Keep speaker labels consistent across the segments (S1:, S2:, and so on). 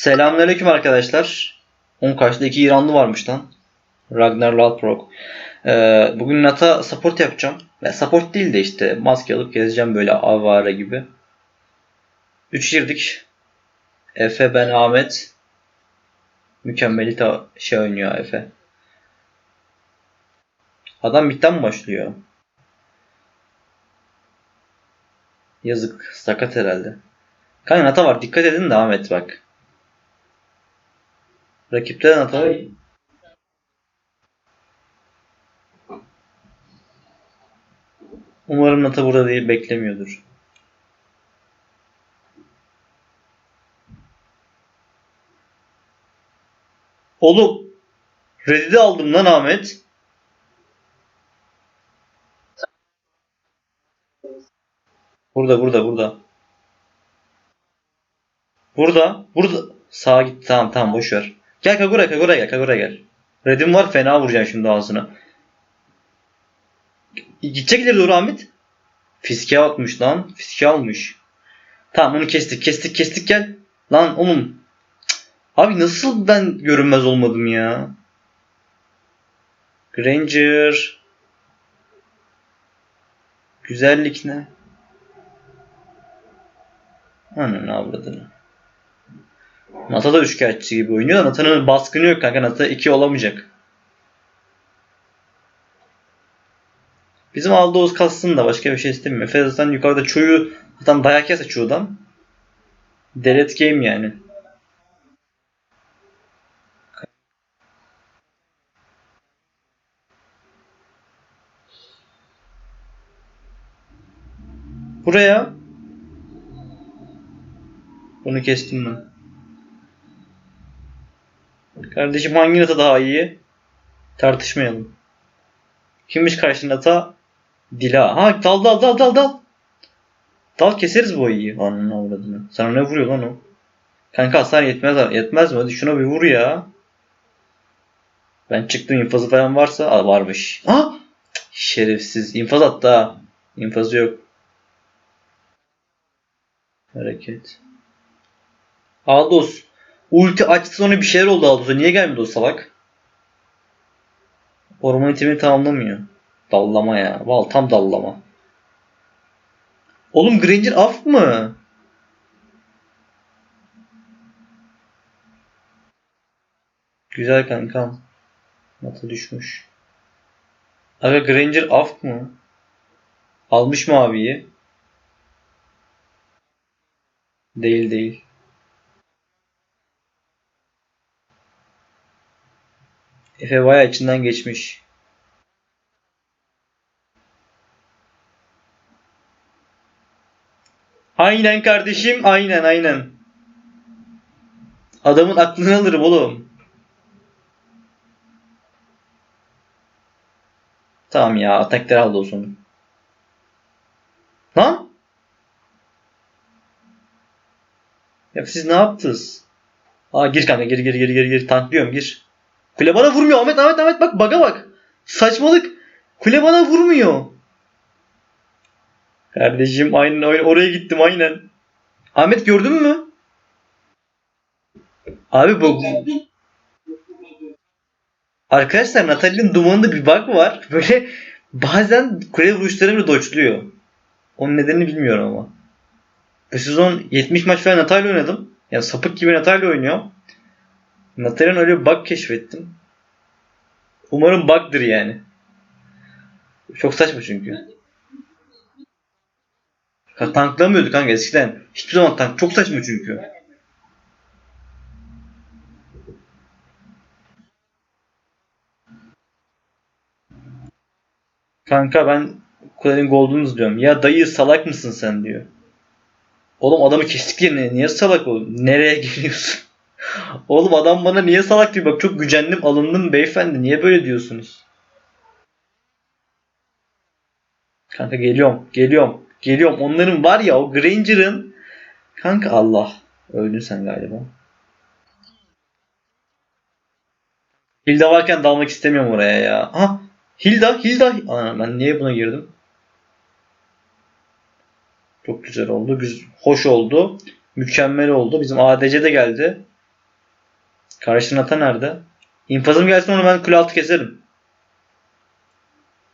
S1: Selamünaleyküm arkadaşlar. 10 karşıda 2 İranlı varmış lan. Ragnar Lothbrok. Ee, bugün Nata support yapacağım. Ya support değil de işte maske alıp gezeceğim böyle avare gibi. 3 girdik. Efe, ben, Ahmet. Mükemmeli ta şey oynuyor Efe. Adam bitten mi başlıyor? Yazık. Sakat herhalde. Kanka Nata var. Dikkat edin de Ahmet bak. Rakipte Nata var. Umarım Nata burada değil beklemiyordur. Oğlum Reddit'i aldım lan Ahmet. Burada burada burada. Burada. Burada. Sağa git. Tamam tamam boş ver. Gel Kagura Kagura gel Kagura gel. Red'im var fena vuracaksın şimdi ağzına. Gidecek ileri doğru Ahmet. Fiske atmış lan. Fiske almış. Tamam onu kestik kestik kestik gel. Lan oğlum. Cık. Abi nasıl ben görünmez olmadım ya. Granger. Güzellik ne? Ananı avradını. Nata da üçkağıtçı gibi oynuyor Nata'nın baskını yok kanka. Nata 2 olamayacak. Bizim aldığımız kalsın da başka bir şey istemiyor. Efe zaten yukarıda çoğu zaten dayak yese çoğudan. Delet game yani. Buraya bunu kestim ben. Kardeşim hangi nata daha iyi? Tartışmayalım. Kimmiş karşında nata? Dila. Ha dal dal dal dal dal. Dal keseriz bu ayıyı. Ananı avradını. Sana ne vuruyor lan o? Kanka hasar yetmez, yetmez mi? Hadi şuna bir vur ya. Ben çıktım infazı falan varsa Aa, varmış. Ha! Şerefsiz. İnfaz attı ha. İnfazı yok. Hareket. Aldos. Ulti açtı sonra bir şeyler oldu Aldos'a. Niye gelmedi o salak? Orman itemini tamamlamıyor. Dallama ya. Val tam dallama. Oğlum Granger af mı? Güzel kankam. Mata düşmüş. Aga Granger af mı? Almış mı abiyi? Değil değil. Efe bayağı içinden geçmiş. Aynen kardeşim, aynen aynen. Adamın aklını alırım oğlum. Tamam ya, ataklar aldı o sonu. Lan? Ya siz ne yaptınız? Aa gir kanka gir gir gir gir gir tanklıyorum gir. Kule bana vurmuyor Ahmet Ahmet Ahmet bak baga bak. Saçmalık. Kule bana vurmuyor. Kardeşim aynen öyle oraya gittim aynen. Ahmet gördün mü? Abi bu Arkadaşlar Natalie'nin dumanında bir bug var. Böyle bazen kule vuruşlarını doçluyor. Onun nedenini bilmiyorum ama. Bu sezon 70 maç falan Natalia oynadım. Yani sapık gibi Natalia oynuyor. Natalia'nın öyle bir bug keşfettim. Umarım bug'dır yani. Çok saçma çünkü. Ha, tanklamıyorduk kanka eskiden. Hiçbir zaman tank. Çok saçma çünkü. Kanka ben kulenin golden izliyorum. Ya dayı salak mısın sen diyor. Oğlum adamı kestik yerine niye salak oğlum? Nereye geliyorsun? Oğlum adam bana niye salak diyor. Bak çok gücendim alındım beyefendi. Niye böyle diyorsunuz? Kanka geliyorum. Geliyorum. Geliyorum. Onların var ya o Granger'ın Kanka Allah. Öldün sen galiba. Hilda varken dalmak istemiyorum oraya ya. Ha Hilda, Hilda. Aa, ben niye buna girdim? Çok güzel oldu. Güzel, hoş oldu. Mükemmel oldu. Bizim ADC de geldi. Karşına ata nerede? İnfazım gelsin onu ben kule altı keserim.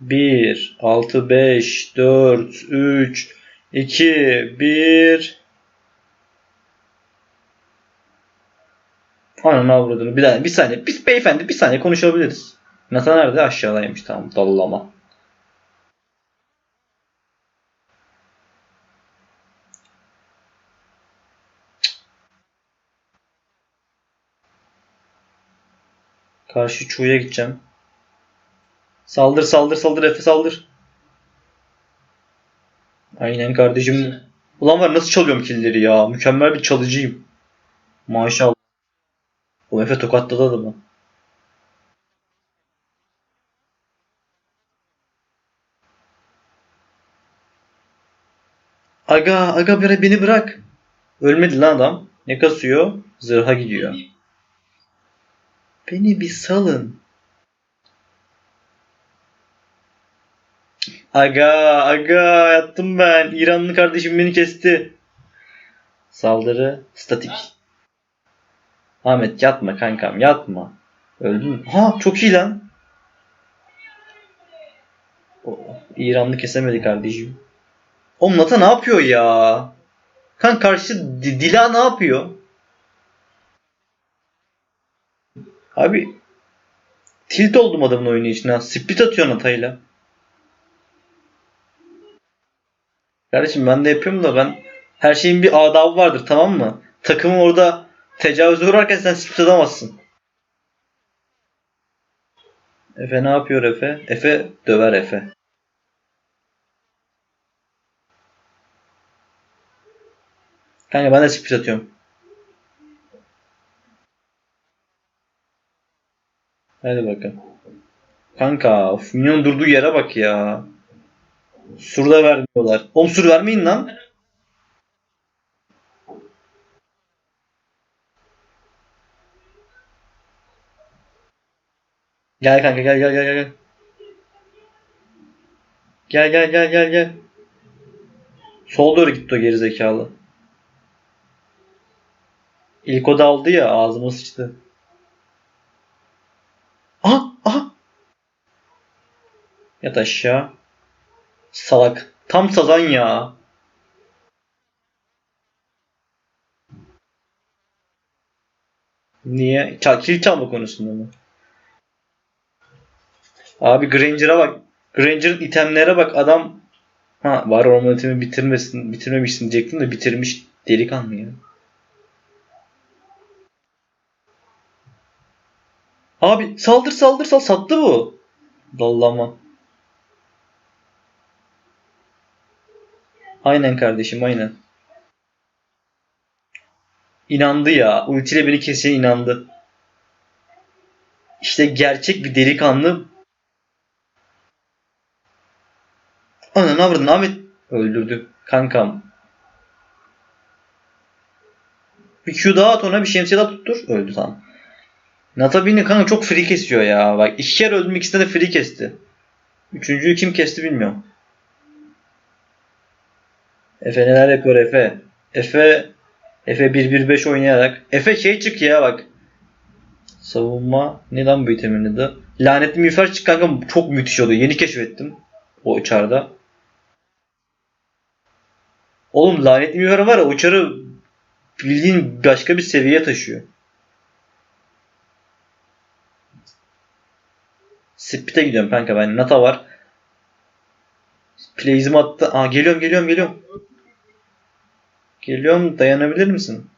S1: 1, 6, 5, 4, 3, 2, 1. Ananı avradını. Bir, bir saniye. Biz beyefendi bir saniye konuşabiliriz. Nata nerede? Aşağıdaymış tamam. Dallama. Karşı çuğuya gideceğim. Saldır saldır saldır Efe saldır. Aynen kardeşim. Ulan var nasıl çalıyorum killeri ya. Mükemmel bir çalıcıyım. Maşallah. O Efe tokatladı adamı. Aga aga beni bırak. Ölmedi lan adam. Ne kasıyor? Zırha gidiyor. Beni bir salın. Aga aga yattım ben. İranlı kardeşim beni kesti. Saldırı statik. Ahmet yatma kankam yatma. Öldün? Ha çok iyi lan. O, İranlı kesemedi kardeşim. Oğlum Nata ne yapıyor ya? Kan karşı Di- Dila ne yapıyor? Abi tilt oldum adamın oyunu içine. Split atıyor Nata'yla. Kardeşim ben de yapıyorum da ben her şeyin bir adabı vardır tamam mı? Takımı orada tecavüze uğrarken sen split atamazsın. Efe ne yapıyor Efe? Efe döver Efe. Kanka ben de split atıyorum. Hadi bakalım. Kanka of, minyon durduğu yere bak ya. Sur da vermiyorlar. Oğlum sur vermeyin lan. Gel kanka gel gel gel gel. Gel gel gel gel gel. Sol doğru gitti o gerizekalı. İlk o da aldı ya ağzıma sıçtı. Yat aşağı. Salak. Tam sazan ya. Niye? Çal, kill çalma konusunda mı? Abi Granger'a bak. Granger'ın itemlere bak. Adam ha var orman itemi bitirmesin, bitirmemişsin diyecektim de bitirmiş delikanlı ya. Abi saldır saldır sal sattı bu. Dallama. Aynen kardeşim aynen. İnandı ya. Ultiyle beni keseceğine inandı. İşte gerçek bir delikanlı. Ana avradın Ahmet öldürdü. Kankam. Bir Q daha at ona bir şemsiye daha tuttur. Öldü tamam. Natabini kanka çok free kesiyor ya. Bak iki kere öldüm ikisinde de free kesti. Üçüncüyü kim kesti bilmiyorum. Efe neler yapıyor Efe? Efe Efe 1-1-5 oynayarak. Efe şey çık ya bak. Savunma. Ne lan bu itemin adı? Lanetli miğfer çık kanka çok müthiş oluyor. Yeni keşfettim. O uçarda. Oğlum lanetli miğfer var ya uçarı bildiğin başka bir seviyeye taşıyor. Spit'e gidiyorum kanka ben. Nata var. Plays'im attı. Aa geliyorum geliyorum geliyorum. Geliyorum dayanabilir misin?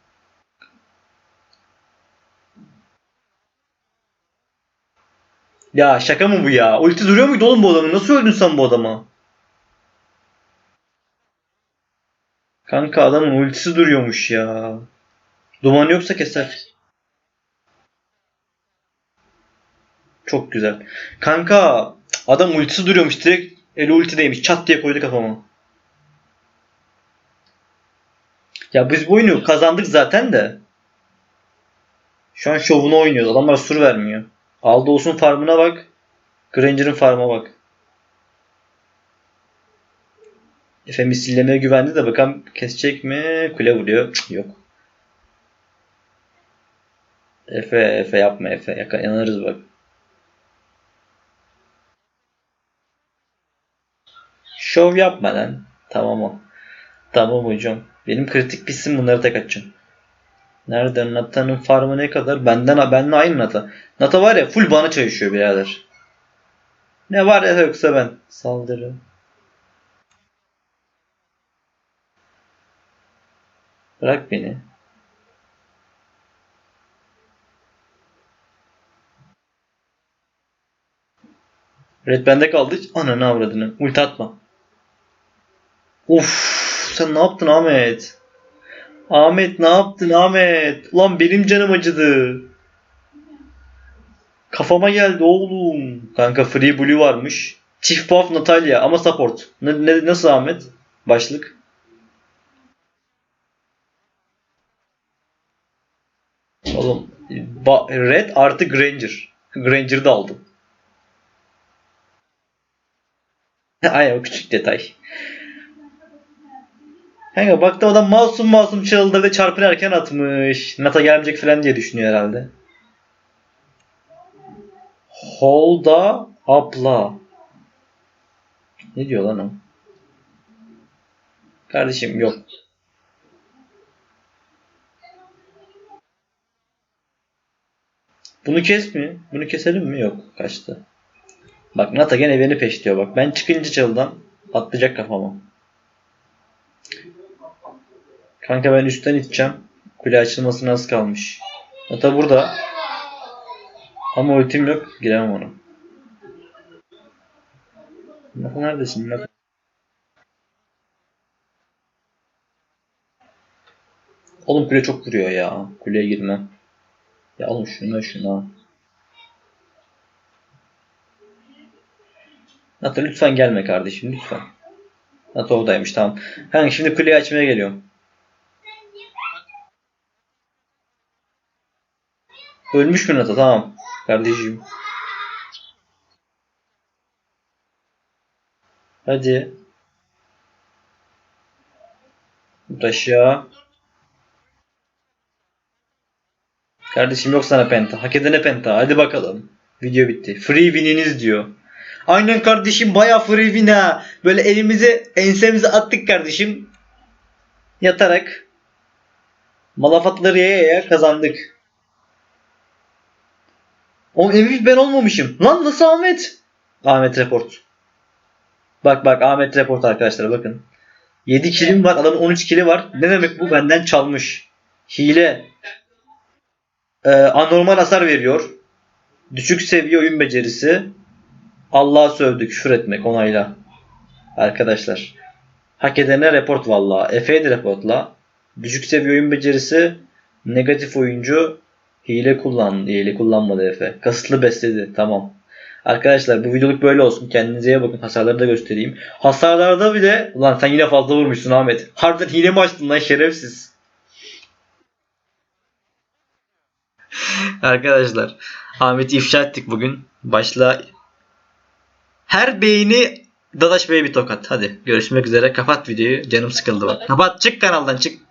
S1: Ya şaka mı bu ya? Ulti duruyor muydu oğlum bu adamın? Nasıl öldün sen bu adama? Kanka adamın ultisi duruyormuş ya. Duman yoksa keser. Çok güzel. Kanka adam ultisi duruyormuş direkt eli ultideymiş. Çat diye koydu kafama. Ya biz bu oyunu kazandık zaten de. Şu an şovunu oynuyoruz. Adamlar sur vermiyor. Aldı olsun farmına bak. Granger'ın farma bak. Efe misillemeye güvendi de bakalım kesecek mi? Kule vuruyor. Yok. Efe Efe yapma Efe. Yaka- Yanarız bak. Şov yapma lan. Tamam o. Tamam hocam. Benim kritik pissim bunları tek açacağım. Nereden Nata'nın farmı ne kadar? Benden benle aynı Nata. Nata var ya full bana çalışıyor birader. Ne var ya yoksa ben. Saldırı. Bırak beni. Red bende kaldı. Ananı avradını. Ulti atma. Of, sen ne yaptın Ahmet? Ahmet ne yaptın Ahmet? Ulan benim canım acıdı. Kafama geldi oğlum. Kanka Free Blue varmış. Çift buff Natalia ama support. Ne, ne- nasıl Ahmet? Başlık. Oğlum Red artı Granger. Granger'ı da aldım. Ay o küçük detay. Kanka baktım adam masum masum çaldı ve çarpını erken atmış. Nata gelmeyecek falan diye düşünüyor herhalde. Holda abla. Ne diyor lan o? Kardeşim yok. Bunu kes mi? Bunu keselim mi? Yok. Kaçtı. Bak Nata gene beni peşliyor bak. Ben çıkınca çaldan atlayacak kafama. Kanka ben üstten iteceğim. Kule açılmasına az kalmış. Nata burada. Ama ultim yok. Giremem ona. Nata neredesin? Nata? Oğlum kule çok vuruyor ya. Kuleye girmem. Ya oğlum şuna şuna. Nata lütfen gelme kardeşim lütfen. Nata oradaymış tamam. Kanka şimdi kuleyi açmaya geliyorum. Ölmüş mü Nata tamam. Kardeşim. Hadi. Aşağı. Kardeşim yok sana penta. Hak edene penta. Hadi bakalım. Video bitti. Free win'iniz diyor. Aynen kardeşim baya free win ha. Böyle elimizi ensemize attık kardeşim. Yatarak. Malafatları yaya yaya kazandık. O MVP ben olmamışım. Lan nasıl Ahmet? Ahmet report. Bak bak Ahmet report arkadaşlar bakın. 7 kilim var adamın 13 kili var. Ne demek bu benden çalmış. Hile. Ee, anormal hasar veriyor. Düşük seviye oyun becerisi. Allah'a sövdü küfür etmek onayla. Arkadaşlar. Hak edene report valla. Efe'ye de reportla. Düşük seviye oyun becerisi. Negatif oyuncu. Hile kullan. Hile kullanmadı Efe. Kasıtlı besledi. Tamam. Arkadaşlar bu videoluk böyle olsun. Kendinize iyi bakın. Hasarları da göstereyim. Hasarlarda bile ulan sen yine fazla vurmuşsun Ahmet. Harbiden hile mi açtın lan şerefsiz. Arkadaşlar Ahmet'i ifşa ettik bugün. Başla her beğeni Dadaş Bey'e bir tokat. Hadi görüşmek üzere. Kapat videoyu. Canım sıkıldı bak. Kapat çık kanaldan çık.